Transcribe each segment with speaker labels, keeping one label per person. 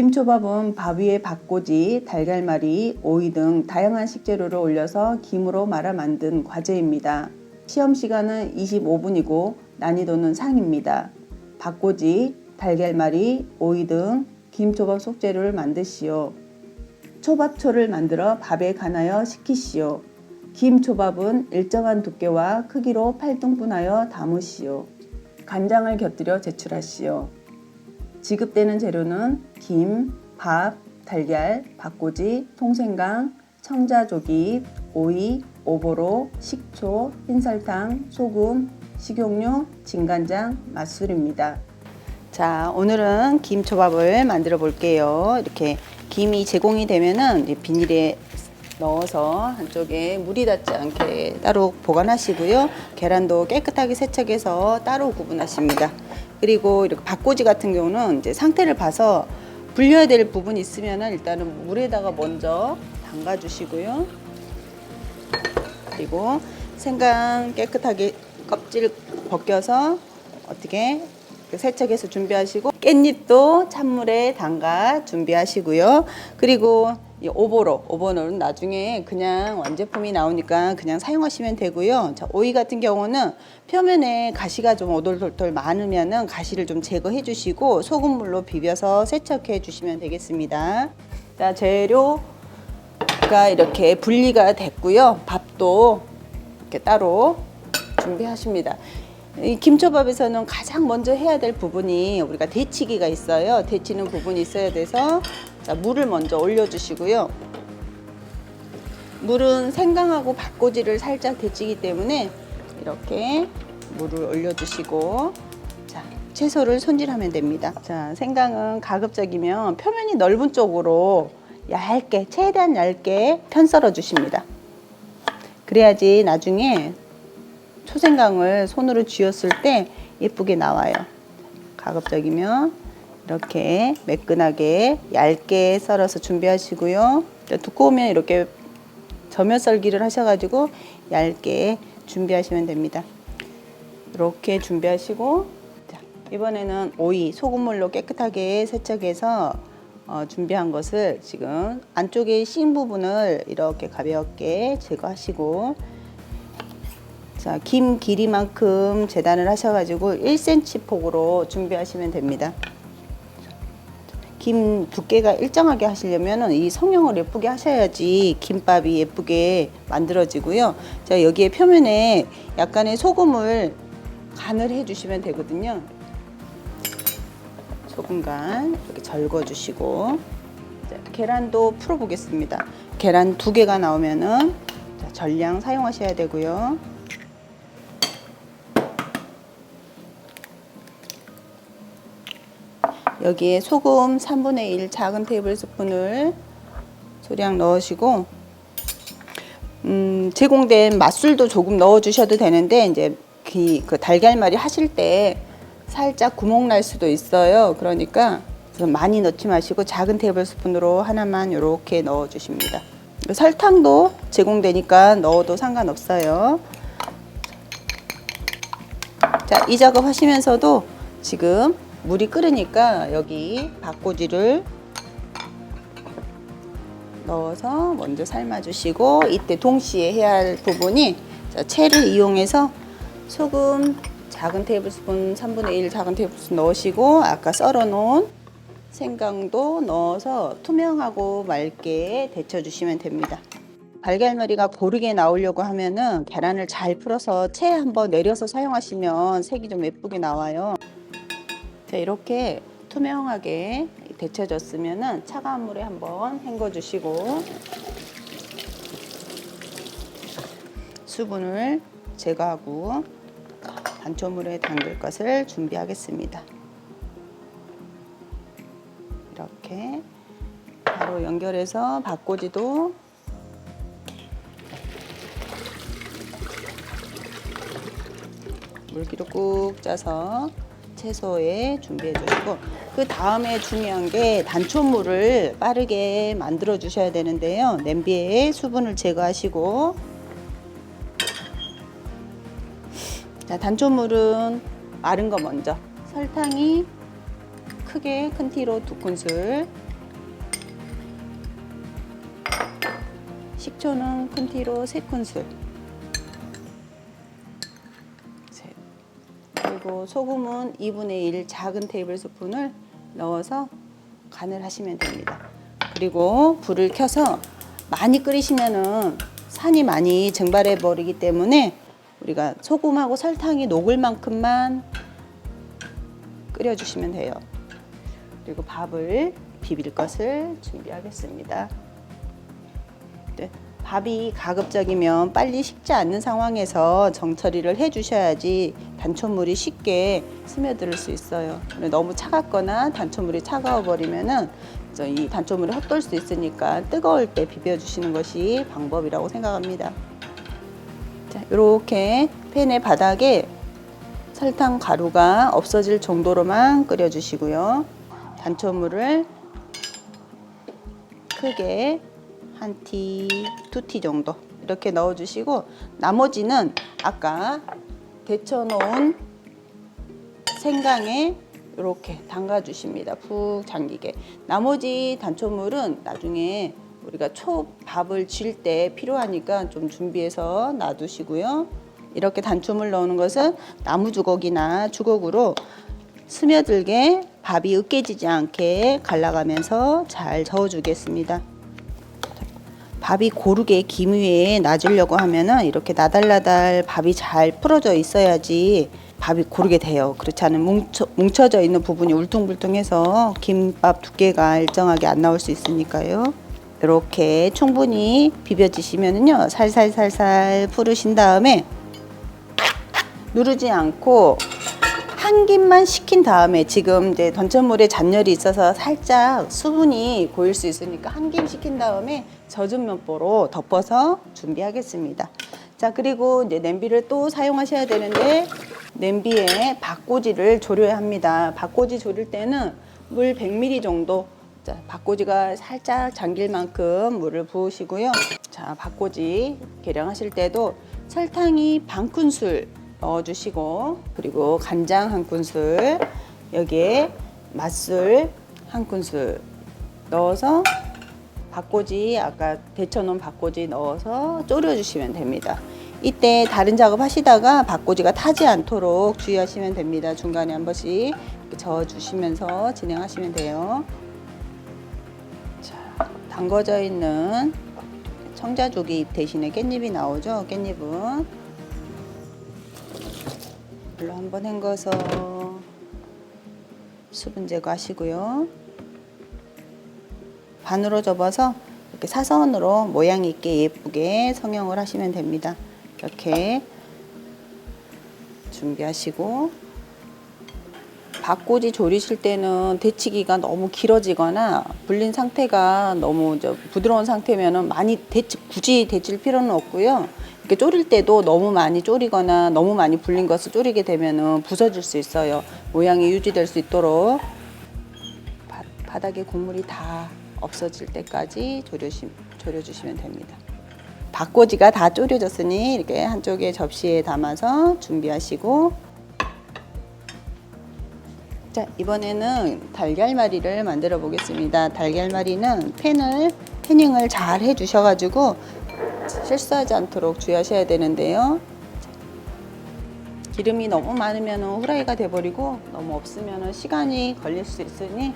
Speaker 1: 김초밥은 밥 위에 밥꼬지, 달걀말이, 오이 등 다양한 식재료를 올려서 김으로 말아 만든 과제입니다. 시험 시간은 25분이고 난이도는 상입니다. 밥꼬지, 달걀말이, 오이 등 김초밥 속재료를 만드시오. 초밥초를 만들어 밥에 간하여 식히시오. 김초밥은 일정한 두께와 크기로 8등분하여 담으시오. 간장을 곁들여 제출하시오. 지급되는 재료는 김, 밥, 달걀, 밥꼬지, 통생강, 청자조기, 오이, 오보로, 식초, 흰설탕, 소금, 식용유, 진간장, 맛술입니다. 자, 오늘은 김초밥을 만들어 볼게요. 이렇게 김이 제공이 되면은 비닐에 넣어서 한쪽에 물이 닿지 않게 따로 보관하시고요. 계란도 깨끗하게 세척해서 따로 구분하십니다. 그리고 이렇게 밥꼬지 같은 경우는 이제 상태를 봐서 불려야 될 부분이 있으면은 일단은 물에다가 먼저 담가 주시고요. 그리고 생강 깨끗하게 껍질 벗겨서 어떻게 세척해서 준비하시고 깻잎도 찬물에 담가 준비하시고요. 그리고 이 오보로, 오보로는 나중에 그냥 완제품이 나오니까 그냥 사용하시면 되고요. 자, 오이 같은 경우는 표면에 가시가 좀 오돌돌돌 많으면은 가시를 좀 제거해 주시고 소금물로 비벼서 세척해 주시면 되겠습니다. 자, 재료가 이렇게 분리가 됐고요. 밥도 이렇게 따로 준비하십니다. 이 김초밥에서는 가장 먼저 해야 될 부분이 우리가 데치기가 있어요. 데치는 부분이 있어야 돼서 자, 물을 먼저 올려주시고요. 물은 생강하고 밥꼬지를 살짝 데치기 때문에 이렇게 물을 올려주시고 자, 채소를 손질하면 됩니다. 자, 생강은 가급적이면 표면이 넓은 쪽으로 얇게 최대한 얇게 편 썰어 주십니다. 그래야지 나중에 초생강을 손으로 쥐었을 때 예쁘게 나와요. 가급적이면 이렇게 매끈하게 얇게 썰어서 준비하시고요. 두꺼우면 이렇게 저면 썰기를 하셔가지고 얇게 준비하시면 됩니다. 이렇게 준비하시고 자, 이번에는 오이 소금물로 깨끗하게 세척해서 어, 준비한 것을 지금 안쪽에 씬 부분을 이렇게 가볍게 제거하시고 자, 김 길이만큼 재단을 하셔가지고 1cm 폭으로 준비하시면 됩니다. 김 두께가 일정하게 하시려면 이 성형을 예쁘게 하셔야지 김밥이 예쁘게 만들어지고요. 자, 여기에 표면에 약간의 소금을 간을 해주시면 되거든요. 소금 간 이렇게 절거주시고 자, 계란도 풀어보겠습니다. 계란 두 개가 나오면은 자, 전량 사용하셔야 되고요. 여기에 소금 3분의 1 작은 테이블 스푼을 소량 넣으시고 음, 제공된 맛술도 조금 넣어 주셔도 되는데 이제 그, 그 달걀말이 하실 때 살짝 구멍 날 수도 있어요. 그러니까 많이 넣지 마시고 작은 테이블 스푼으로 하나만 이렇게 넣어 주십니다. 설탕도 제공되니까 넣어도 상관없어요. 자, 이 작업 하시면서도 지금 물이 끓으니까 여기 밥꼬지를 넣어서 먼저 삶아주시고 이때 동시에 해야 할 부분이 자, 채를 이용해서 소금 작은 테이블스푼 3분의 1 작은 테이블스푼 넣으시고 아까 썰어 놓은 생강도 넣어서 투명하고 맑게 데쳐주시면 됩니다. 달걀머리가 고르게 나오려고 하면은 계란을 잘 풀어서 채 한번 내려서 사용하시면 색이 좀 예쁘게 나와요. 자, 이렇게 투명하게 데쳐졌으면은 차가운 물에 한번 헹궈 주시고 수분을 제거하고 단초물에 담글 것을 준비하겠습니다. 이렇게 바로 연결해서 밥꼬지도 물기로 꾹 짜서 채소에 준비해 주시고 그 다음에 중요한 게 단촛물을 빠르게 만들어 주셔야 되는데요. 냄비에 수분을 제거하시고. 자, 단촛물은 마른 거 먼저. 설탕이 크게 큰 티로 두 큰술. 식초는 큰 티로 세 큰술. 그리고 소금은 2분의 1 작은 테이블 스푼을 넣어서 간을 하시면 됩니다. 그리고 불을 켜서 많이 끓이시면은 산이 많이 증발해 버리기 때문에 우리가 소금하고 설탕이 녹을 만큼만 끓여 주시면 돼요. 그리고 밥을 비빌 것을 준비하겠습니다. 네, 밥이 가급적이면 빨리 식지 않는 상황에서 정처리를 해 주셔야지 단초물이 쉽게 스며들 수 있어요. 너무 차갑거나 단초물이 차가워 버리면은 저이 단초물이 헛돌 수 있으니까 뜨거울 때 비벼 주시는 것이 방법이라고 생각합니다. 자, 이렇게 팬의 바닥에 설탕 가루가 없어질 정도로만 끓여 주시고요. 단초물을 크게 한 티, 두 티 정도 이렇게 넣어 주시고 나머지는 아까 데쳐 놓은 생강에 이렇게 담가 주십니다. 푹 잠기게. 나머지 단초물은 나중에 우리가 초밥을 질 때 필요하니까 좀 준비해서 놔두시고요. 이렇게 단초물 넣는 것은 나무 주걱이나 주걱으로 스며들게 밥이 으깨지지 않게 갈라가면서 잘 저어주겠습니다. 밥이 고르게 김 위에 놔주려고 하면은 이렇게 나달나달 밥이 잘 풀어져 있어야지 밥이 고르게 돼요. 그렇지 않으면 뭉쳐, 뭉쳐져 있는 부분이 울퉁불퉁해서 김밥 두께가 일정하게 안 나올 수 있으니까요. 이렇게 충분히 비벼지시면은요 살살살살 풀으신 다음에 누르지 않고 한 김만 식힌 다음에 지금 이제 던천물에 잔열이 있어서 살짝 수분이 고일 수 있으니까 한 김 식힌 다음에 젖은 면보로 덮어서 준비하겠습니다. 자 그리고 이제 냄비를 또 사용하셔야 되는데 냄비에 박꼬지를 졸여야 합니다. 박꼬지 졸일 때는 물 100ml 정도 자, 박꼬지가 살짝 잠길 만큼 물을 부으시고요. 자, 박꼬지 계량하실 때도 설탕이 반 큰술 넣어주시고 그리고 간장 한 큰술 여기에 맛술 한 큰술 넣어서 박꼬지 아까 데쳐놓은 박꼬지 넣어서 졸여주시면 됩니다. 이때 다른 작업 하시다가 박꼬지가 타지 않도록 주의하시면 됩니다. 중간에 한 번씩 저어주시면서 진행하시면 돼요. 자, 담궈져 있는 청자조기 대신에 깻잎이 나오죠. 깻잎은 물로 한번 헹궈서 수분 제거하시고요. 반으로 접어서 이렇게 사선으로 모양 있게 예쁘게 성형을 하시면 됩니다. 이렇게 준비하시고 박꼬지 조리실 때는 데치기가 너무 길어지거나 불린 상태가 너무 저 부드러운 상태면은 많이 데치 굳이 데칠 필요는 없고요. 이렇게 졸일 때도 너무 많이 졸이거나 너무 많이 불린 것을 졸이게 되면은 부서질 수 있어요. 모양이 유지될 수 있도록 바, 바닥에 국물이 다 없어질 때까지 졸여시, 졸여주시면 됩니다. 박꼬지가 다 졸여졌으니 이렇게 한쪽에 접시에 담아서 준비하시고 자 이번에는 달걀말이를 만들어 보겠습니다. 달걀말이는 팬을 패닝을 잘 해주셔가지고 실수하지 않도록 주의하셔야 되는데요. 기름이 너무 많으면 후라이가 돼버리고 너무 없으면 시간이 걸릴 수 있으니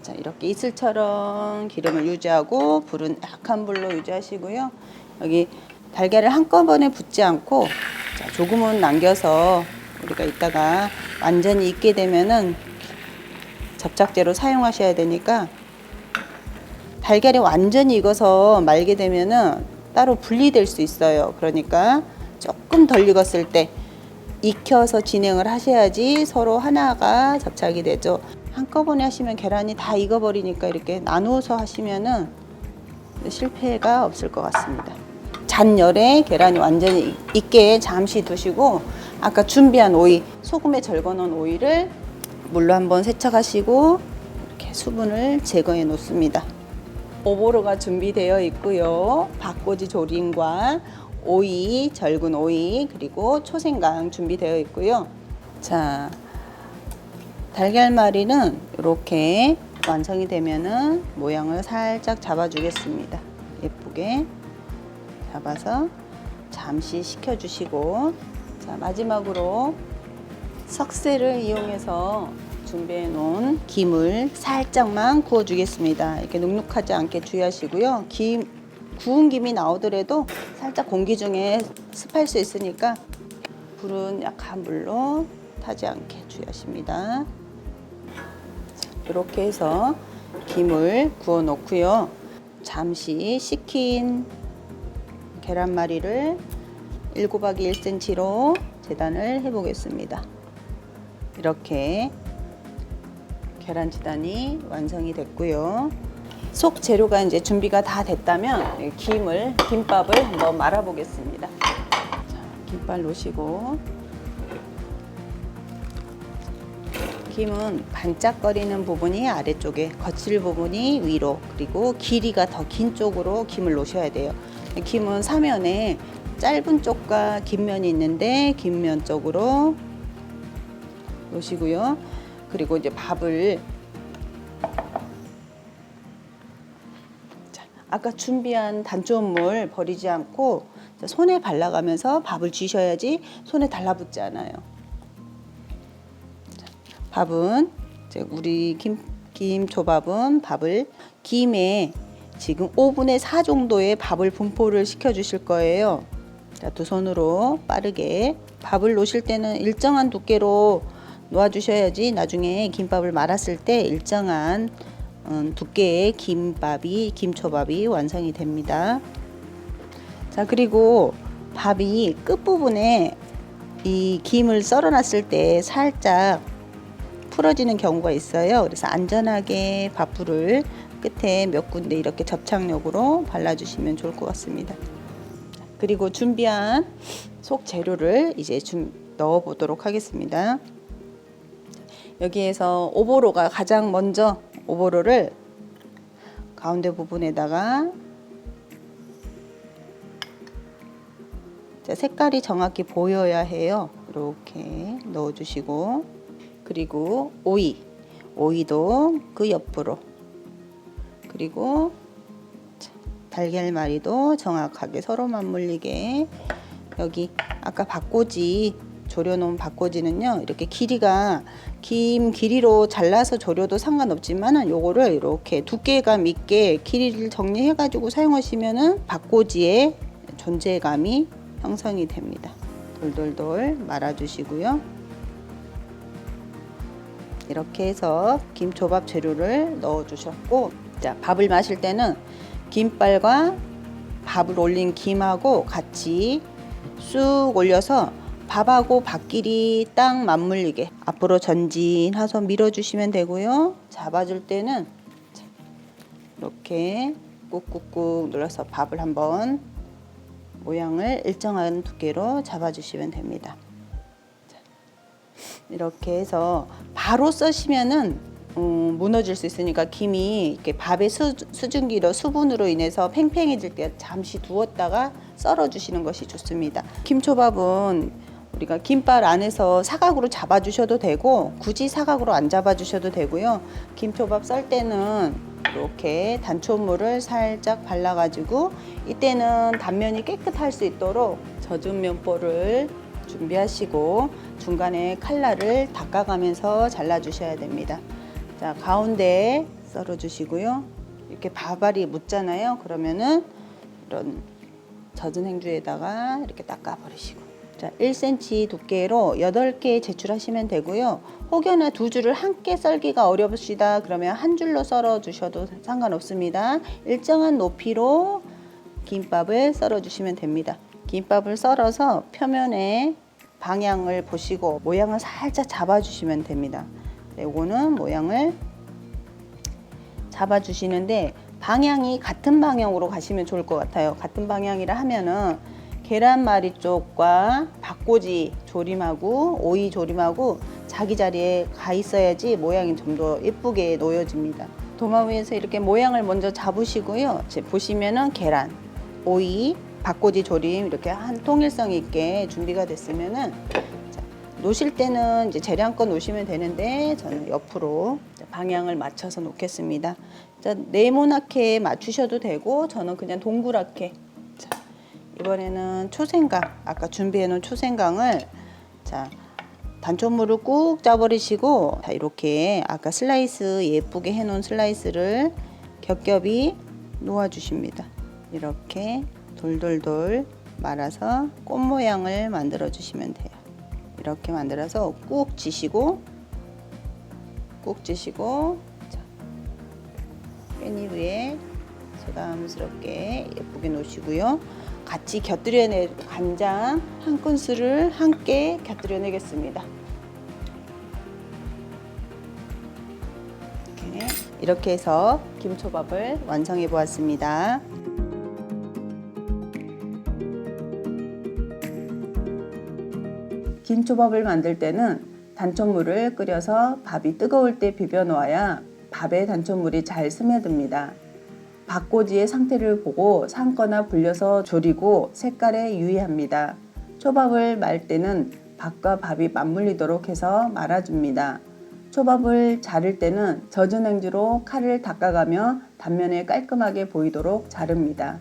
Speaker 1: 자 이렇게 이슬처럼 기름을 유지하고 불은 약한 불로 유지하시고요. 여기 달걀을 한꺼번에 붓지 않고 자, 조금은 남겨서 우리가 이따가 완전히 익게 되면은 접착제로 사용하셔야 되니까 달걀이 완전히 익어서 말게 되면은 따로 분리될 수 있어요. 그러니까 조금 덜 익었을 때 익혀서 진행을 하셔야지 서로 하나가 접착이 되죠. 한꺼번에 하시면 계란이 다 익어버리니까 이렇게 나누어서 하시면은 실패가 없을 것 같습니다. 잔열에 계란이 완전히 익게 잠시 두시고 아까 준비한 오이, 소금에 절거 놓은 오이를 물로 한번 세척하시고 이렇게 수분을 제거해 놓습니다. 오보로가 준비되어 있고요. 박꼬지 조림과 오이, 절근 오이, 그리고 초생강 준비되어 있고요. 자, 달걀말이는 이렇게 완성이 되면은 모양을 살짝 잡아주겠습니다. 예쁘게. 잡아서 잠시 식혀주시고 자 마지막으로 석쇠를 이용해서 준비해 놓은 김을 살짝만 구워 주겠습니다. 이렇게 눅눅하지 않게 주의하시고요. 김 구운 김이 나오더라도 살짝 공기 중에 습할 수 있으니까 불은 약한 불로 타지 않게 주의하십니다. 이렇게 해서 김을 구워 놓고요. 잠시 식힌 계란말이를 1 곱하기 1cm로 재단을 해 보겠습니다. 이렇게 계란 지단이 완성이 됐고요. 속 재료가 이제 준비가 다 됐다면 이 김을 김밥을 한번 말아 보겠습니다. 자, 김밥 놓으시고 김은 반짝거리는 부분이 아래쪽에 거칠 부분이 위로 그리고 길이가 더 긴 쪽으로 김을 놓으셔야 돼요. 김은 사면에 짧은 쪽과 긴 면이 있는데 긴 면 쪽으로 놓으시고요. 그리고 이제 밥을 자, 아까 준비한 단조물 버리지 않고 자, 손에 발라가면서 밥을 쥐셔야지 손에 달라붙지 않아요. 자, 밥은 우리 김, 김 초밥은 밥을 김에 지금 5분의 4 정도의 밥을 분포를 시켜 주실 거예요. 자, 두 손으로 빠르게 밥을 놓으실 때는 일정한 두께로 놓아 주셔야지 나중에 김밥을 말았을 때 일정한 음, 두께의 김밥이 김초밥이 완성이 됩니다. 자 그리고 밥이 끝부분에 이 김을 썰어놨을 때 살짝 풀어지는 경우가 있어요. 그래서 안전하게 밥풀을 끝에 몇 군데 이렇게 접착력으로 발라주시면 좋을 것 같습니다. 그리고 준비한 속 재료를 이제 좀 넣어 보도록 하겠습니다. 여기에서 오보로가 가장 먼저 오보로를 가운데 부분에다가 자, 색깔이 정확히 보여야 해요. 이렇게 넣어주시고. 그리고 오이. 오이도 그 옆으로. 그리고 자, 달걀말이도 정확하게 서로 맞물리게 여기 아까 밥꼬지 졸여놓은 밥꼬지는요 이렇게 길이가 긴 길이로 잘라서 졸여도 상관없지만은 요거를 이렇게 두께감 있게 길이를 정리해 가지고 사용하시면은 밥꼬지의 존재감이 형성이 됩니다. 돌돌돌 말아주시고요. 이렇게 해서 김초밥 재료를 넣어 주셨고 자 밥을 마실 때는 김발과 밥을 올린 김하고 같이 쑥 올려서 밥하고 밥끼리 딱 맞물리게 앞으로 전진해서 밀어주시면 되고요. 잡아줄 때는 이렇게 꾹꾹꾹 눌러서 밥을 한번 모양을 일정한 두께로 잡아주시면 됩니다. 자, 이렇게 해서 바로 써시면은 음, 무너질 수 있으니까 김이 이렇게 밥의 수, 수증기로 수분으로 인해서 팽팽해질 때 잠시 두었다가 썰어 주시는 것이 좋습니다. 김초밥은 우리가 김밥 안에서 사각으로 잡아 주셔도 되고 굳이 사각으로 안 잡아 주셔도 되고요. 김초밥 썰 때는 이렇게 단초물을 살짝 발라 가지고 이때는 단면이 깨끗할 수 있도록 젖은 면보를 준비하시고 중간에 칼날을 닦아가면서 잘라 주셔야 됩니다. 자, 가운데 썰어 주시고요. 이렇게 밥알이 묻잖아요. 그러면은 이런 젖은 행주에다가 이렇게 닦아 버리시고. 자, 1cm 두께로 8개 제출하시면 되고요. 혹여나 두 줄을 함께 썰기가 어려우시다 그러면 한 줄로 썰어 주셔도 상관없습니다. 일정한 높이로 김밥을 썰어 주시면 됩니다. 김밥을 썰어서 표면에 방향을 보시고 모양을 살짝 잡아 주시면 됩니다. 이거는 모양을 잡아 주시는데 방향이 같은 방향으로 가시면 좋을 것 같아요. 같은 방향이라 하면은 계란말이 쪽과 밥꼬지 조림하고 오이 조림하고 자기 자리에 가 있어야지 모양이 좀 더 예쁘게 놓여집니다. 도마 위에서 이렇게 모양을 먼저 잡으시고요. 보시면은 계란, 오이, 밥꼬지 조림 이렇게 한 통일성 있게 준비가 됐으면은 자, 놓으실 때는 이제 재량껏 놓으시면 되는데 저는 옆으로 방향을 맞춰서 놓겠습니다. 자, 네모나게 맞추셔도 되고 저는 그냥 동그랗게 자, 이번에는 초생강 아까 준비해 놓은 초생강을 자 단촛물을 꾹 짜버리시고 자 이렇게 아까 슬라이스 예쁘게 해 놓은 슬라이스를 겹겹이 놓아 주십니다 이렇게 돌돌돌 말아서 꽃 모양을 만들어 주시면 돼요 이렇게 만들어서 꾹 쥐시고 꾹 쥐시고 자, 깻잎 위에 소담스럽게 예쁘게 놓으시고요. 같이 곁들여내 간장 한 큰술을 함께 곁들여내겠습니다. 이렇게, 이렇게 해서 김초밥을 완성해 보았습니다. 김초밥을 만들 때는 단촛물을 끓여서 밥이 뜨거울 때 비벼 놓아야 밥에 단촛물이 잘 스며듭니다. 밥꼬지의 상태를 보고 삶거나 불려서 졸이고 색깔에 유의합니다. 초밥을 말 때는 밥과 밥이 맞물리도록 해서 말아줍니다. 초밥을 자를 때는 젖은 행주로 칼을 닦아가며 단면에 깔끔하게 보이도록 자릅니다.